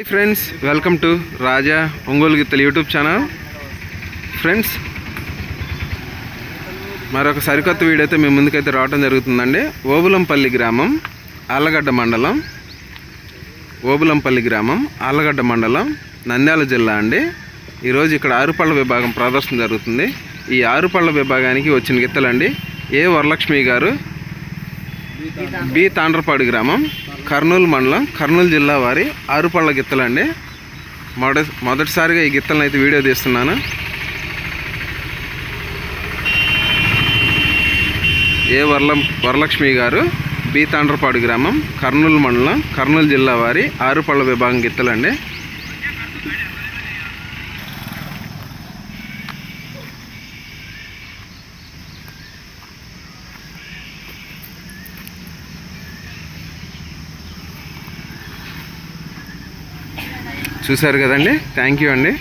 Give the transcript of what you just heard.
Hi friends welcome to Raja Ongole గిత్తలు YouTube channel friends మరొక సరికొత్త వీడియో అయితే మీ ముందుకైతే రావడం జరుగుతుందండి. ఓబులంపల్లి గ్రామం ఆళ్ళగడ్డ మండలం. ఓబులంపల్లి గ్రామం ఆళ్ళగడ్డ మండలం నంద్యాల జిల్లా అండి. ఈరోజు ఇక్కడ ఆరుపళ్ళ విభాగం ప్రదర్శన జరుగుతుంది. ఈ ఆరుపళ్ళ విభాగానికి వచ్చిన గిత్తలండి ఏ వరలక్ష్మి గారు? బి తాండ్రపాడు గ్రామం. కర్నూలు మండలం కర్నూలు జిల్లా వారి ఆరుపళ్ళ గిత్తలండి. మొద మొదటిసారిగా ఈ గిత్తలను అయితే వీడియో తీస్తున్నాను. ఏ వరల వరలక్ష్మి గారు బి తాండ్రపాడు గ్రామం కర్నూలు మండలం కర్నూలు జిల్లా వారి ఆరుపళ్ళ విభాగం గిత్తలండి. చూశారు కదండి. థ్యాంక్ యూ అండి.